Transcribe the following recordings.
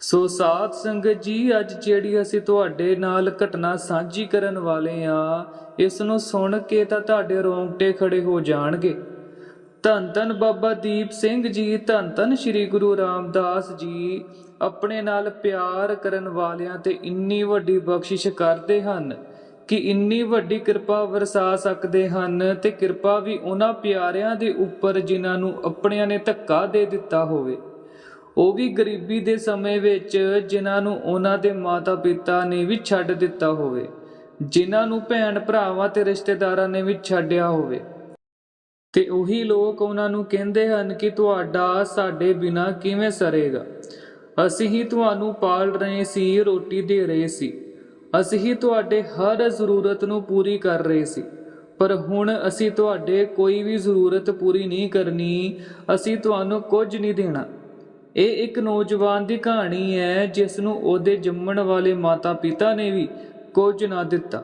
ਸੋ ਸਾਧ ਸੰਗਤ ਜੀ, ਅੱਜ ਜਿਹੜੀ ਅਸੀਂ ਤੁਹਾਡੇ ਨਾਲ ਘਟਨਾ ਸਾਂਝੀ ਕਰਨ ਵਾਲੇ ਆ, ਇਸ ਨੂੰ ਸੁਣ ਕੇ ਤਾਂ ਤੁਹਾਡੇ ਰੋਂਗਟੇ ਖੜੇ ਹੋ ਜਾਣਗੇ। ਧੰਨ ਧੰਨ ਬਾਬਾ ਦੀਪ ਸਿੰਘ ਜੀ, ਧੰਨ ਧੰਨ ਸ੍ਰੀ ਗੁਰੂ ਰਾਮਦਾਸ ਜੀ, ਆਪਣੇ ਨਾਲ ਪਿਆਰ ਕਰਨ ਵਾਲਿਆਂ ਤੇ ਇੰਨੀ ਵੱਡੀ ਬਖਸ਼ਿਸ਼ ਕਰਦੇ ਹਨ ਕਿ ਇੰਨੀ ਵੱਡੀ ਕਿਰਪਾ ਵਰਸਾ ਸਕਦੇ ਹਨ ਤੇ ਕਿਰਪਾ ਵੀ ਉਹਨਾਂ ਪਿਆਰਿਆਂ ਦੇ ਉੱਪਰ ਜਿਨ੍ਹਾਂ ਨੂੰ ਆਪਣਿਆਂ ਨੇ ਧੱਕਾ ਦੇ ਦਿੱਤਾ ਹੋਵੇ। ਉਹ ਵੀ ਗਰੀਬੀ ਦੇ ਸਮੇਂ ਵਿੱਚ ਜਿਨ੍ਹਾਂ ਨੂੰ ਉਹਨਾਂ ਦੇ ਮਾਤਾ-ਪਿਤਾ ਨੇ ਵੀ ਛੱਡ ਦਿੱਤਾ ਹੋਵੇ, ਜਿਨ੍ਹਾਂ ਨੂੰ ਭੈਣ ਭਰਾਵਾਂ ਤੇ ਰਿਸ਼ਤੇਦਾਰਾਂ ਨੇ ਵੀ ਛੱਡਿਆ ਹੋਵੇ। ਤੇ ਉਹੀ ਲੋਕ ਉਹਨਾਂ ਨੂੰ ਕਹਿੰਦੇ ਹਨ ਕਿ ਤੁਹਾਡਾ ਸਾਡੇ ਬਿਨਾ ਕਿਵੇਂ ਸਰੇਗਾ? ਅਸੀਂ ਹੀ ਤੁਹਾਨੂੰ ਪਾਲ ਰਹੇ ਸੀ, ਰੋਟੀ ਦੇ ਰਹੇ ਸੀ। ਅਸੀਂ ਹੀ ਤੁਹਾਡੇ ਹਰ ਜ਼ਰੂਰਤ ਨੂੰ ਪੂਰੀ ਕਰ ਰਹੇ ਸੀ। ਪਰ ਹੁਣ ਅਸੀਂ ਤੁਹਾਡੇ ਕੋਈ ਵੀ ਜ਼ਰੂਰਤ ਪੂਰੀ ਨਹੀਂ ਕਰਨੀ, ਅਸੀਂ ਤੁਹਾਨੂੰ ਕੁਝ ਨਹੀਂ ਦੇਣਾ। ਇਹ ਇੱਕ ਨੌਜਵਾਨ ਦੀ ਕਹਾਣੀ ਹੈ, ਜਿਸ ਨੂੰ ਉਹਦੇ ਜੰਮਣ ਵਾਲੇ ਮਾਤਾ-ਪਿਤਾ ਨੇ ਵੀ ਕੁਝ ਨਾ ਦਿੱਤਾ।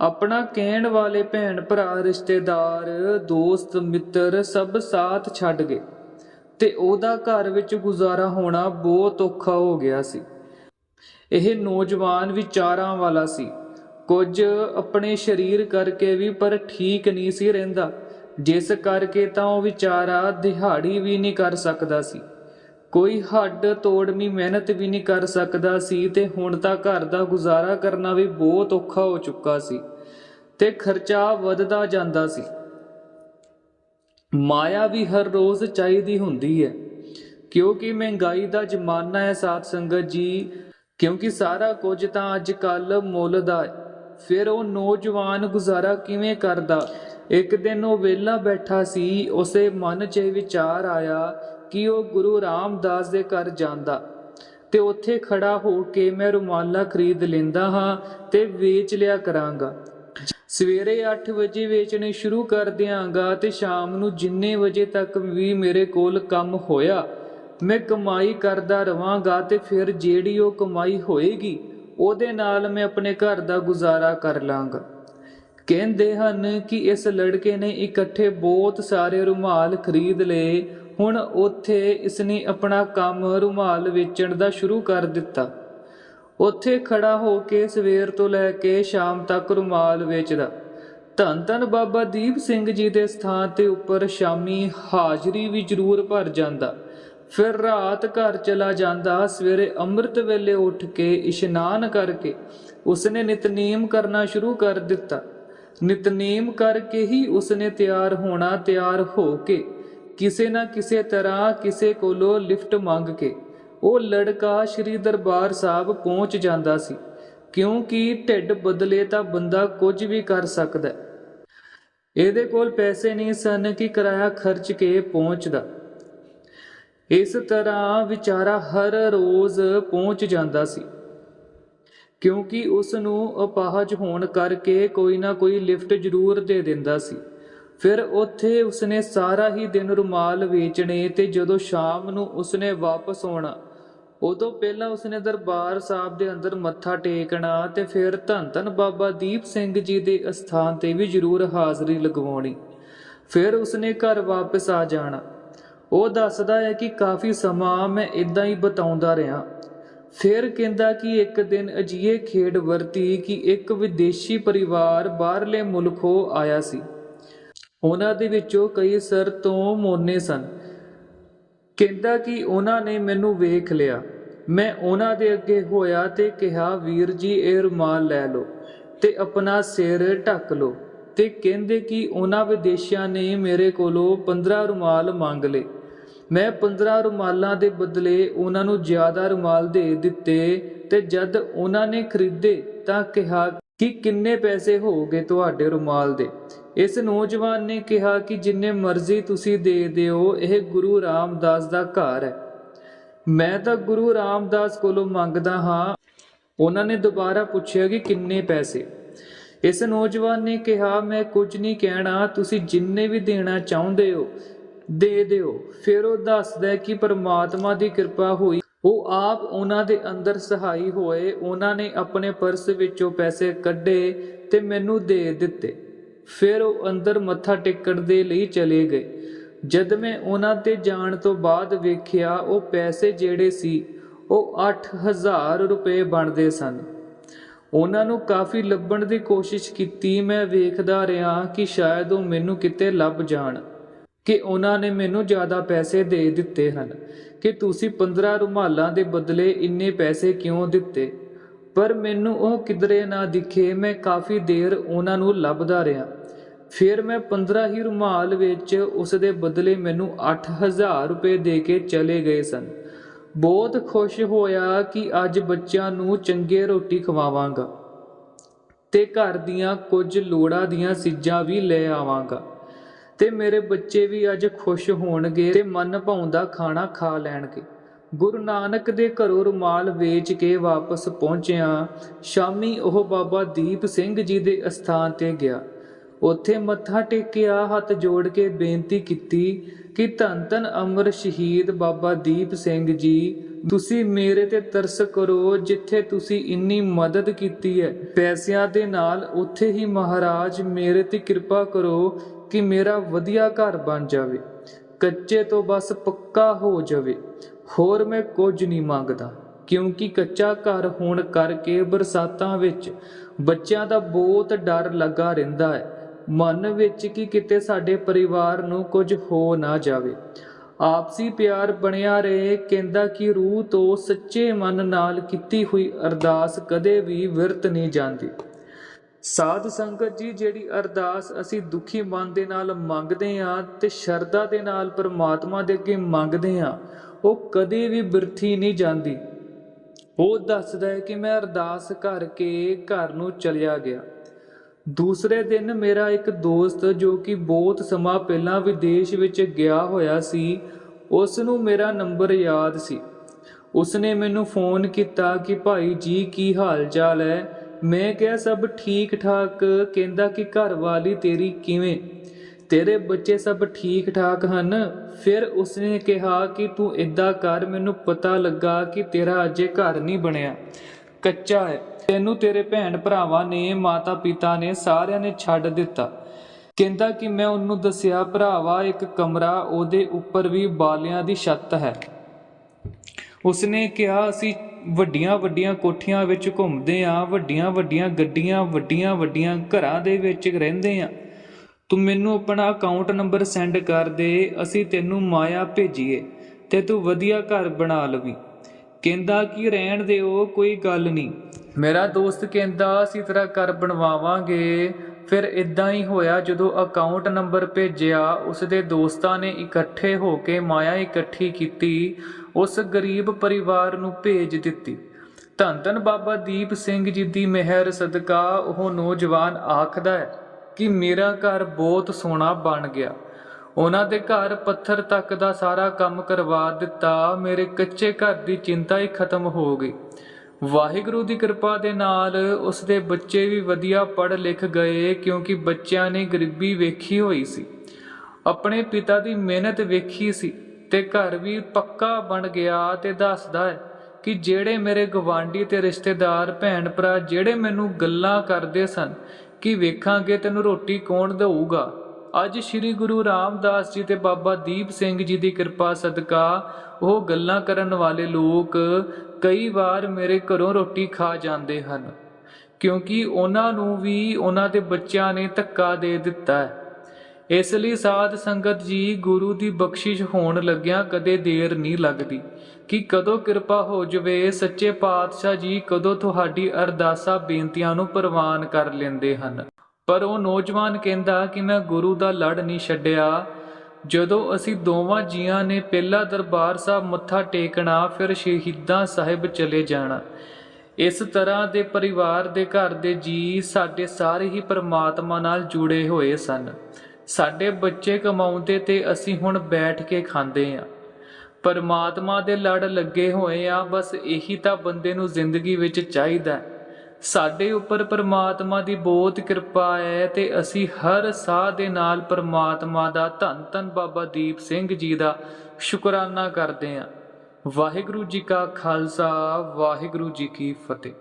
ਆਪਣਾ ਕਹਿਣ ਵਾਲੇ ਭੈਣ ਭਰਾ ਰਿਸ਼ਤੇਦਾਰ, ਦੋਸਤ, ਮਿੱਤਰ ਸਭ ਸਾਥ ਛੱਡ ਗਏ ਤੇ ਉਹਦਾ ਘਰ ਵਿੱਚ ਗੁਜ਼ਾਰਾ ਹੋਣਾ ਬਹੁਤ ਔਖਾ ਹੋ ਗਿਆ ਸੀ। ਇਹ ਨੌਜਵਾਨ ਵਿਚਾਰਾਂ ਵਾਲਾ ਸੀ। ਕੁਝ ਆਪਣੇ ਸਰੀਰ ਕਰਕੇ ਵੀ, ਪਰ ਠੀਕ ਨਹੀਂ ਸੀ ਰਹਿੰਦਾ, ਜਿਸ ਕਰਕੇ ਤਾਂ ਉਹ ਵਿਚਾਰਾ ਦਿਹਾੜੀ ਵੀ ਨਹੀਂ ਕਰ ਸਕਦਾ ਸੀ। ਕੋਈ ਹੱਡ ਤੋੜਵੀਂ ਮਿਹਨਤ ਵੀ ਨਹੀਂ ਕਰ ਸਕਦਾ ਸੀ ਤੇ ਹੁਣ ਤਾਂ ਘਰ ਦਾ ਗੁਜ਼ਾਰਾ ਕਰਨਾ ਵੀ ਬਹੁਤ ਔਖਾ ਹੋ ਚੁੱਕਾ ਸੀ ਤੇ ਖਰਚਾ ਵੱਧਦਾ ਜਾਂਦਾ ਸੀ। ਮਾਇਆ ਵੀ ਹਰ ਰੋਜ਼ ਚਾਹੀਦੀ ਹੁੰਦੀ ਹੈ, ਕਿਉਂਕਿ ਮਹਿੰਗਾਈ ਦਾ ਜ਼ਮਾਨਾ ਹੈ ਸਾਧ ਸੰਗਤ ਜੀ, ਕਿਉਂਕਿ ਸਾਰਾ ਕੁਝ ਤਾਂ ਅੱਜ ਕੱਲ ਮੁੱਲ ਦਾ ਹੈ। ਫਿਰ ਉਹ ਨੌਜਵਾਨ ਗੁਜ਼ਾਰਾ ਕਿਵੇਂ ਕਰਦਾ? ਇੱਕ ਦਿਨ ਉਹ ਵਿਹਲਾ ਬੈਠਾ ਸੀ, ਉਸੇ ਮਨ 'ਚ ਵਿਚਾਰ ਆਇਆ ਕਿ ਉਹ ਗੁਰੂ ਰਾਮਦਾਸ ਦੇ ਘਰ ਜਾਂਦਾ ਤੇ ਉੱਥੇ ਖੜਾ ਹੋ ਕੇ ਮੈਂ ਰੁਮਾਲਾ ਖਰੀਦ ਲੈਂਦਾ ਹਾਂ ਤੇ ਵੇਚ ਲਿਆ ਕਰਾਂਗਾ। ਸਵੇਰੇ 8 ਵਜੇ ਵੇਚਣੇ ਸ਼ੁਰੂ ਕਰ ਦਿਆਂਗਾ ਤੇ ਸ਼ਾਮ ਨੂੰ ਜਿੰਨੇ ਵਜੇ ਤੱਕ ਵੀ ਮੇਰੇ ਕੋਲ ਕੰਮ ਹੋਇਆ, ਮੈਂ ਕਮਾਈ ਕਰਦਾ ਰਵਾਂਗਾ ਤੇ ਫਿਰ ਜਿਹੜੀ ਉਹ ਕਮਾਈ ਹੋਏਗੀ, ਉਹਦੇ ਨਾਲ ਮੈਂ ਆਪਣੇ ਘਰ ਦਾ ਗੁਜ਼ਾਰਾ ਕਰ ਲਾਂਗਾ। ਕਹਿੰਦੇ ਹਨ ਕਿ ਇਸ ਲੜਕੇ ਨੇ ਇਕੱਠੇ ਬਹੁਤ ਸਾਰੇ ਰੁਮਾਲ ਖਰੀਦ ਲਏ ਹੁਣ ਉੱਥੇ ਇਸਨੇ ਆਪਣਾ ਕੰਮ ਰੁਮਾਲ ਵੇਚਣ ਦਾ ਸ਼ੁਰੂ ਕਰ ਦਿੱਤਾ। ਉੱਥੇ ਖੜਾ ਹੋ ਕੇ ਸਵੇਰ ਤੋਂ ਲੈ ਕੇ ਸ਼ਾਮ ਤੱਕ ਰੁਮਾਲ ਵੇਚਦਾ। ਧੰਨ ਧੰਨ ਬਾਬਾ ਦੀਪ ਸਿੰਘ ਜੀ ਦੇ ਸਥਾਨ ਤੇ ਉੱਪਰ ਸ਼ਾਮੀ ਹਾਜ਼ਰੀ ਵੀ ਜ਼ਰੂਰ ਭਰ ਜਾਂਦਾ। ਫਿਰ ਰਾਤ ਘਰ ਚਲਾ ਜਾਂਦਾ, ਸਵੇਰੇ ਅੰਮ੍ਰਿਤ ਵੇਲੇ ਉੱਠ ਕੇ ਇਸ਼ਨਾਨ ਕਰਕੇ ਉਸਨੇ ਨਿਤਨੇਮ ਕਰਨਾ ਸ਼ੁਰੂ ਕਰ ਦਿੱਤਾ। ਨਿਤਨੇਮ ਕਰਕੇ ਹੀ ਉਸਨੇ ਤਿਆਰ ਹੋਣਾ ਤਿਆਰ ਹੋ ਕੇ ਕਿਸੇ ਨਾ ਕਿਸੇ ਤਰ੍ਹਾਂ ਕਿਸੇ ਕੋਲੋਂ ਲਿਫਟ ਮੰਗ ਕੇ ਉਹ ਲੜਕਾ ਸ੍ਰੀ ਦਰਬਾਰ ਸਾਹਿਬ ਪਹੁੰਚ ਜਾਂਦਾ ਸੀ। ਕਿਉਂਕਿ ਢਿੱਡ ਬਦਲੇ ਤਾਂ ਬੰਦਾ ਕੁਝ ਵੀ ਕਰ ਸਕਦਾ ਇਹਦੇ ਕੋਲ ਪੈਸੇ ਨਹੀਂ ਸਨ ਕਿ ਕਿਰਾਇਆ ਖਰਚ ਕੇ ਪਹੁੰਚਦਾ। ਇਸ ਤਰ੍ਹਾਂ ਵਿਚਾਰਾ ਹਰ ਰੋਜ਼ ਪਹੁੰਚ ਜਾਂਦਾ ਸੀ। ਕਿਉਂਕਿ ਉਸ ਨੂੰ ਅਪਾਹਜ ਹੋਣ ਕਰਕੇ ਕੋਈ ਨਾ ਕੋਈ ਲਿਫਟ ਜ਼ਰੂਰ ਦੇ ਦਿੰਦਾ ਸੀ। ਫਿਰ ਉੱਥੇ ਉਸਨੇ ਸਾਰਾ ਹੀ ਦਿਨ ਰੁਮਾਲ ਵੇਚਣੇ ਤੇ ਜਦੋਂ ਸ਼ਾਮ ਨੂੰ ਉਸਨੇ ਵਾਪਸ ਆਉਣਾ, ਉਦੋਂ ਪਹਿਲਾਂ ਉਸਨੇ ਦਰਬਾਰ ਸਾਹਿਬ ਦੇ ਅੰਦਰ ਮੱਥਾ ਟੇਕਣਾ ਤੇ ਫਿਰ ਧੰਨ ਧੰਨ ਬਾਬਾ ਦੀਪ ਸਿੰਘ ਜੀ ਦੇ ਅਸਥਾਨ ਤੇ ਵੀ ਜ਼ਰੂਰ ਹਾਜ਼ਰੀ ਲਗਵਾਉਣੀ। ਫਿਰ ਉਸਨੇ ਘਰ ਵਾਪਸ ਆ ਜਾਣਾ। ਉਹ ਦੱਸਦਾ ਹੈ ਕਿ ਕਾਫੀ ਸਮਾਂ ਮੈਂ ਇਦਾਂ ਹੀ ਬਤਾਉਂਦਾ ਰਿਹਾ। ਫਿਰ ਕਹਿੰਦਾ ਕਿ ਇੱਕ ਦਿਨ ਅਜੀਏ ਖੇਡ ਵਰਤੀ ਕਿ ਇੱਕ ਵਿਦੇਸ਼ੀ ਪਰਿਵਾਰ ਬਾਹਰਲੇ ਮੁਲਕੋਂ ਆਇਆ ਸੀ। ਉਹਨਾਂ ਦੇ ਵਿੱਚੋਂ ਕਈ ਸਰ ਤੋਂ ਮੋਨੇ ਸਨ। ਕਹਿੰਦਾ ਕਿ ਉਹਨਾਂ ਨੇ ਮੈਨੂੰ ਵੇਖ ਲਿਆ। ਮੈਂ ਉਹਨਾਂ ਦੇ ਅੱਗੇ ਹੋਇਆ ਤੇ ਕਿਹਾ, ਵੀਰ ਜੀ, ਇਹ ਰੁਮਾਲ ਲੈ ਲਓ ਤੇ ਆਪਣਾ ਸਿਰ ਢੱਕ ਲਓ। ਤੇ ਕਹਿੰਦੇ ਕਿ ਉਹਨਾਂ ਵਿਦੇਸ਼ੀਆਂ ਨੇ ਮੇਰੇ ਕੋਲੋਂ 15 ਰੁਮਾਲ ਮੰਗ ਲਏ। ਮੈਂ 15 ਰੁਮਾਲਾਂ ਦੇ ਬਦਲੇ ਉਹਨਾਂ ਨੂੰ ਜ਼ਿਆਦਾ ਰੁਮਾਲ ਦੇ ਦਿੱਤੇ ਤੇ ਜਦ ਉਹਨਾਂ ਨੇ ਖਰੀਦੇ ਤਾਂ ਕਿਹਾ ਕਿ ਕਿੰਨੇ ਪੈਸੇ ਹੋਗੇ ਤੁਹਾਡੇ ਰੁਮਾਲ ਦੇ? ਇਸ ਨੌਜਵਾਨ ਨੇ ਕਿਹਾ ਕਿ ਜਿੰਨੇ ਮਰਜ਼ੀ ਤੁਸੀਂ ਦੇ ਦਿਓ, ਇਹ ਗੁਰੂ ਰਾਮਦਾਸ ਦਾ ਘਰ ਹੈ। ਮੈਂ ਤਾਂ ਗੁਰੂ ਰਾਮਦਾਸ ਕੋਲੋਂ ਮੰਗਦਾ ਹਾਂ। ਉਹਨਾਂ ਨੇ ਦੁਬਾਰਾ ਪੁੱਛਿਆ ਕਿ ਕਿੰਨੇ ਪੈਸੇ। ਇਸ ਨੌਜਵਾਨ ਨੇ ਕਿਹਾ, ਮੈਂ ਕੁਝ ਨਹੀਂ ਕਹਿਣਾ, ਤੁਸੀਂ ਜਿੰਨੇ ਵੀ ਦੇਣਾ ਚਾਹੁੰਦੇ ਹੋ, ਦੇ ਦਿਓ। ਫਿਰ ਉਹ ਦੱਸਦਾ ਕਿ ਪਰਮਾਤਮਾ ਦੀ ਕਿਰਪਾ ਹੋਈ। ਉਹ ਆਪ ਉਹਨਾਂ ਦੇ ਅੰਦਰ ਸਹਾਈ ਹੋਏ। ਉਹਨਾਂ ਨੇ ਆਪਣੇ ਪਰਸ ਵਿੱਚੋਂ ਪੈਸੇ ਕੱਢੇ ਤੇ ਮੈਨੂੰ ਦੇ ਦਿੱਤੇ। ਫਿਰ ਉਹ ਅੰਦਰ ਮੱਥਾ ਟੇਕਣ ਦੇ ਲਈ ਚਲੇ ਗਏ। ਜਦ ਮੈਂ ਉਹਨਾਂ ਤੇ ਜਾਣ ਤੋਂ ਬਾਅਦ ਵੇਖਿਆ, ਉਹ ਪੈਸੇ ਜਿਹੜੇ ਸੀ, ਉਹ 8000 ਰੁਪਏ ਬਣਦੇ ਸਨ। ਉਹਨਾਂ ਨੂੰ ਕਾਫੀ ਲੱਭਣ ਦੀ ਕੋਸ਼ਿਸ਼ ਕੀਤੀ। ਮੈਂ ਵੇਖਦਾ ਰਿਹਾ ਕਿ ਸ਼ਾਇਦ ਉਹ ਮੈਨੂੰ ਕਿਤੇ ਲੱਭ ਜਾਣ, ਕਿ ਉਹਨਾਂ ਨੇ ਮੈਨੂੰ ਜ਼ਿਆਦਾ ਪੈਸੇ ਦੇ ਦਿੱਤੇ ਹਨ, ਕਿ ਤੁਸੀਂ 15 ਰੁਮਾਲਾਂ ਦੇ ਬਦਲੇ ਇੰਨੇ ਪੈਸੇ ਕਿਉਂ ਦਿੱਤੇ? ਪਰ ਮੈਨੂੰ ਉਹ ਕਿਧਰੇ ਨਾ ਦਿਖੇ, ਮੈਂ ਕਾਫੀ ਦੇਰ ਉਹਨਾਂ ਨੂੰ ਲੱਭਦਾ ਰਿਹਾ। ਫਿਰ ਮੈਂ 15 ਹੀ ਰੁਮਾਲ ਵਿੱਚ ਉਸ ਦੇ ਬਦਲੇ ਮੈਨੂੰ 8000 ਰੁਪਏ ਦੇ ਕੇ ਚਲੇ ਗਏ ਸਨ। ਬਹੁਤ ਖੁਸ਼ ਹੋਇਆ ਕਿ ਅੱਜ ਬੱਚਿਆਂ ਨੂੰ ਚੰਗੇ ਰੋਟੀ ਖਵਾਵਾਂਗਾ ਤੇ ਘਰ ਦੀਆਂ ਕੁਝ ਲੋੜਾਂ ਦੀਆਂ ਚੀਜ਼ਾਂ ਵੀ ਲੈ ਆਵਾਂਗਾ। ਤੇ ਮੇਰੇ ਬੱਚੇ ਵੀ ਅੱਜ ਖੁਸ਼ ਹੋਣਗੇ ਤੇ ਮਨ ਭਾਉਂਦਾ ਖਾਣਾ ਖਾ ਲੈਣਗੇ। ਗੁਰੂ ਨਾਨਕ ਦੇ ਘਰੋਂ ਰੁਮਾਲ ਵੇਚ ਕੇ ਵਾਪਸ ਪਹੁੰਚਿਆ। ਸ਼ਾਮੀ ਉਹ ਬਾਬਾ ਦੀਪ ਸਿੰਘ ਜੀ ਦੇ ਅਸਥਾਨ ਤੇ ਗਿਆ। ਉੱਥੇ ਮੱਥਾ ਟੇਕਿਆ, ਹੱਥ ਜੋੜ ਕੇ ਬੇਨਤੀ ਕੀਤੀ ਕਿ ਧੰਨ ਧੰਨ ਅਮਰ ਸ਼ਹੀਦ ਬਾਬਾ ਦੀਪ ਸਿੰਘ ਜੀ, ਤੁਸੀਂ ਮੇਰੇ ਤੇ ਤਰਸ ਕਰੋ ਜਿੱਥੇ ਤੁਸੀਂ ਇੰਨੀ ਮਦਦ ਕੀਤੀ ਹੈ। ਪੈਸਿਆਂ ਦੇ ਨਾਲ ਉੱਥੇ ਹੀ ਮਹਾਰਾਜ ਮੇਰੇ ਤੇ ਕਿਰਪਾ ਕਰੋ ਕਿ ਮੇਰਾ ਵਧੀਆ ਘਰ ਬਣ ਜਾਵੇ। ਕੱਚੇ ਤੋਂ ਬਸ ਪੱਕਾ ਹੋ ਜਾਵੇ, ਹੋਰ ਮੈਂ ਕੁਝ ਨਹੀਂ ਮੰਗਦਾ, ਕਿਉਂਕਿ ਕੱਚਾ ਘਰ ਹੋਣ ਕਰਕੇ ਬਰਸਾਤਾਂ ਵਿੱਚ ਬੱਚਿਆਂ ਦਾ ਬਹੁਤ ਡਰ ਲੱਗਾ ਰਹਿੰਦਾ ਹੈ। ਮਨ ਵਿੱਚ ਕਿ ਕਿਤੇ ਸਾਡੇ ਪਰਿਵਾਰ ਨੂੰ ਕੁਝ ਹੋ ਨਾ ਜਾਵੇ। ਆਪਸੀ ਪਿਆਰ ਬਣਿਆ ਰਹੇ, ਕਹਿੰਦਾ ਕਿ ਰੂਹ ਤੋਂ ਸੱਚੇ ਮਨ ਨਾਲ ਕੀਤੀ ਹੋਈ ਅਰਦਾਸ ਕਦੇ ਵੀ ਵਿਰਤ ਨਹੀਂ ਜਾਂਦੀ। ਸਾਧ ਸੰਗਤ ਜੀ, ਜਿਹੜੀ ਅਰਦਾਸ ਅਸੀਂ ਦੁਖੀ ਮਨ ਦੇ ਨਾਲ ਮੰਗਦੇ ਹਾਂ ਤੇ ਸ਼ਰਧਾ ਦੇ ਨਾਲ ਪਰਮਾਤਮਾ ਦੇ ਅੱਗੇ ਮੰਗਦੇ ਹਾਂ, ਉਹ ਕਦੇ ਵੀ ਬਿਰਥੀ ਨਹੀਂ ਜਾਂਦੀ। ਉਹ ਦੱਸਦਾ ਹੈ ਕਿ ਮੈਂ ਅਰਦਾਸ ਕਰਕੇ ਘਰ ਨੂੰ ਚਲਿਆ ਗਿਆ। ਦੂਸਰੇ ਦਿਨ ਮੇਰਾ ਇੱਕ ਦੋਸਤ, ਜੋ ਕਿ ਬਹੁਤ ਸਮਾਂ ਪਹਿਲਾਂ ਵਿਦੇਸ਼ ਵਿੱਚ ਗਿਆ ਹੋਇਆ ਸੀ ਉਸ ਨੂੰ ਮੇਰਾ ਨੰਬਰ ਯਾਦ ਸੀ। ਉਸਨੇ ਮੈਨੂੰ ਫੋਨ ਕੀਤਾ ਕਿ ਭਾਈ ਜੀ, ਕੀ ਹਾਲ ਚਾਲ ਹੈ? ਮੈਂ ਕਿਹਾ, ਸਭ ਠੀਕ ਠਾਕ ਕਹਿੰਦਾ ਕਿ ਘਰ ਵਾਲੀ ਤੇਰੀ ਕਿਵੇਂ? ਤੇਰੇ ਬੱਚੇ ਸਭ ਠੀਕ ਠਾਕ ਹਨ? ਫਿਰ ਉਸਨੇ ਕਿਹਾ ਕਿ ਤੂੰ ਇਦਾਂ ਕਰ, ਮੈਨੂੰ ਪਤਾ ਲੱਗਾ ਕਿ ਤੇਰਾ ਅਜੇ ਘਰ ਨਹੀਂ ਬਣਿਆ। ਕੱਚਾ ਹੈ। ਤੈਨੂੰ ਤੇਰੇ ਭੈਣ ਭਰਾਵਾਂ ਨੇ ਮਾਤਾ ਪਿਤਾ ਨੇ ਸਾਰਿਆਂ ਨੇ ਛੱਡ ਦਿੱਤਾ। ਕਹਿੰਦਾ ਕਿ ਮੈਂ ਉਹਨੂੰ ਦੱਸਿਆ, ਭਰਾਵਾ, ਇੱਕ ਕਮਰਾ ਉਹਦੇ ਉੱਪਰ ਵੀ ਬਾਲਿਆਂ ਦੀ ਛੱਤ ਹੈ। ਉਸਨੇ ਕਿਹਾ, ਅਸੀਂ ਵੱਡੀਆਂ ਵੱਡੀਆਂ ਕੋਠੀਆਂ ਵਿੱਚ ਘੁੰਮਦੇ ਆਂ ਵੱਡੀਆਂ ਵੱਡੀਆਂ ਗੱਡੀਆਂ ਵੱਡੀਆਂ ਵੱਡੀਆਂ ਘਰਾਂ ਦੇ ਵਿੱਚ ਰਹਿੰਦੇ ਆਂ। ਤੂੰ ਮੈਨੂੰ ਆਪਣਾ ਅਕਾਊਂਟ ਨੰਬਰ ਸੈਂਡ ਕਰ ਦੇ, ਅਸੀਂ ਤੈਨੂੰ ਮਾਇਆ ਭੇਜੀਏ ਤੇ ਤੂੰ ਵਧੀਆ ਘਰ ਬਣਾ ਲਵੀਂ। ਕਹਿੰਦਾ ਕਿ ਰਹਿਣ ਦਿਓ, ਕੋਈ ਗੱਲ ਨਹੀਂ। ਮੇਰਾ ਦੋਸਤ ਕਹਿੰਦਾ, ਅਸੀਂ ਤੇਰਾ ਘਰ ਬਣਵਾਵਾਂਗੇ। ਫਿਰ ਇਦਾਂ ਹੀ ਹੋਇਆ, ਜਦੋਂ ਅਕਾਊਂਟ ਨੰਬਰ ਭੇਜਿਆ ਉਸ ਦੇ ਦੋਸਤਾਂ ਨੇ ਇਕੱਠੇ ਹੋ ਕੇ ਮਾਇਆ ਇਕੱਠੀ ਕੀਤੀ, ਉਸ ਗਰੀਬ ਪਰਿਵਾਰ ਨੂੰ ਭੇਜ ਦਿੱਤੀ। ਧੰਨ ਧੰਨ ਬਾਬਾ ਦੀਪ ਸਿੰਘ ਜੀ ਦੀ ਮਿਹਰ ਸਦਕਾ ਉਹ ਨੌਜਵਾਨ ਆਖਦਾ ਹੈ ਕਿ ਮੇਰਾ ਘਰ ਬਹੁਤ ਸੋਹਣਾ ਬਣ ਗਿਆ। ਉਹਨਾਂ ਦੇ ਘਰ ਪੱਥਰ ਤੱਕ ਦਾ ਸਾਰਾ ਕੰਮ ਕਰਵਾ ਦਿੱਤਾ, ਮੇਰੇ ਕੱਚੇ ਘਰ ਦੀ ਚਿੰਤਾ ਹੀ ਖਤਮ ਹੋ ਗਈ। ਵਾਹਿਗੁਰੂ ਦੀ ਕਿਰਪਾ ਦੇ ਨਾਲ ਉਸ ਦੇ ਬੱਚੇ ਵੀ ਵਧੀਆ ਪੜ੍ਹ ਲਿਖ ਗਏ ਕਿਉਂਕਿ ਬੱਚਿਆਂ ਨੇ ਗਰੀਬੀ ਵੇਖੀ ਹੋਈ ਸੀ। ਆਪਣੇ ਪਿਤਾ ਦੀ ਮਿਹਨਤ ਵੇਖੀ ਸੀ ਤੇ ਘਰ ਵੀ ਪੱਕਾ ਬਣ ਗਿਆ ਤੇ ਦੱਸਦਾ ਹੈ ਕਿ ਜਿਹੜੇ ਮੇਰੇ ਗਵਾਂਢੀ ਤੇ ਰਿਸ਼ਤੇਦਾਰ ਭੈਣ ਭਰਾ ਜਿਹੜੇ ਮੈਨੂੰ ਗੱਲਾਂ ਕਰਦੇ ਸਨ ਕਿ ਵੇਖਾਂਗੇ ਤੈਨੂੰ ਰੋਟੀ ਕੌਣ ਦੇਊਗਾ, ਅੱਜ ਸ੍ਰੀ ਗੁਰੂ ਰਾਮਦਾਸ ਜੀ ਤੇ ਬਾਬਾ ਦੀਪ ਸਿੰਘ ਜੀ ਦੀ ਕਿਰਪਾ ਸਦਕਾ ਉਹ ਗੱਲਾਂ ਕਰਨ ਵਾਲੇ ਲੋਕ ਕਈ ਵਾਰ ਮੇਰੇ ਘਰੋਂ ਰੋਟੀ ਖਾ ਜਾਂਦੇ ਹਨ, ਕਿਉਂਕਿ ਉਹਨਾਂ ਨੂੰ ਵੀ ਉਹਨਾਂ ਦੇ ਬੱਚਿਆਂ ਨੇ ਧੱਕਾ ਦੇ ਦਿੱਤਾ ਹੈ। ਇਸ ਲਈ ਸਾਧ ਸੰਗਤ ਜੀ ਗੁਰੂ ਦੀ ਬਖਸ਼ਿਸ਼ ਹੋਣ ਲੱਗਿਆਂ ਕਦੇ ਦੇਰ ਨਹੀਂ ਲੱਗਦੀ ਕਿ ਕਦੋਂ ਕਿਰਪਾ ਹੋ ਜਵੇ, ਸੱਚੇ ਪਾਤਸ਼ਾਹ ਜੀ ਕਦੋਂ ਤੁਹਾਡੀ ਅਰਦਾਸਾਂ ਬੇਨਤੀਆਂ ਨੂੰ ਪ੍ਰਵਾਨ ਕਰ ਲੈਂਦੇ ਹਨ। ਪਰ ਉਹ ਨੌਜਵਾਨ ਕਹਿੰਦਾ ਕਿ ਮੈਂ ਗੁਰੂ ਦਾ ਲੜ ਨਹੀਂ ਛੱਡਿਆ ਜਦੋਂ ਅਸੀਂ ਦੋਵਾਂ ਜੀਆਂ ਨੇ ਪਹਿਲਾ ਦਰਬਾਰ ਸਾਹਿਬ ਮੱਥਾ ਟੇਕਣਾ, ਫਿਰ ਸ਼ਹੀਦਾਂ ਸਾਹਿਬ ਚਲੇ ਜਾਣਾ। ਇਸ ਤਰ੍ਹਾਂ ਦੇ ਪਰਿਵਾਰ ਦੇ ਘਰ ਦੇ ਜੀ ਸਾਡੇ ਸਾਰੇ ਹੀ ਪਰਮਾਤਮਾ ਨਾਲ ਜੁੜੇ ਹੋਏ ਸਨ। ਸਾਡੇ ਬੱਚੇ ਕਮਾਉਂਦੇ ਤੇ ਅਸੀਂ ਹੁਣ ਬੈਠ ਕੇ ਖਾਂਦੇ ਹਾਂ ਪਰਮਾਤਮਾ ਦੇ ਲੜ ਲੱਗੇ ਹੋਏ ਆ, ਬਸ ਇਹੀ ਤਾਂ ਬੰਦੇ ਨੂੰ ਜ਼ਿੰਦਗੀ ਵਿੱਚ ਚਾਹੀਦਾ ਹੈ। ਸਾਡੇ ਉੱਪਰ ਪਰਮਾਤਮਾ ਦੀ ਬਹੁਤ ਕਿਰਪਾ ਹੈ ਤੇ ਅਸੀਂ ਹਰ ਸਾਹ ਦੇ ਨਾਲ ਪਰਮਾਤਮਾ ਦਾ ਧੰਨ ਧੰਨ ਬਾਬਾ ਦੀਪ ਸਿੰਘ ਜੀ ਦਾ ਸ਼ੁਕਰਾਨਾ ਕਰਦੇ ਹਾਂ। ਵਾਹਿਗੁਰੂ ਜੀ ਕਾ ਖਾਲਸਾ, ਵਾਹਿਗੁਰੂ ਜੀ ਕੀ ਫਤਿਹ।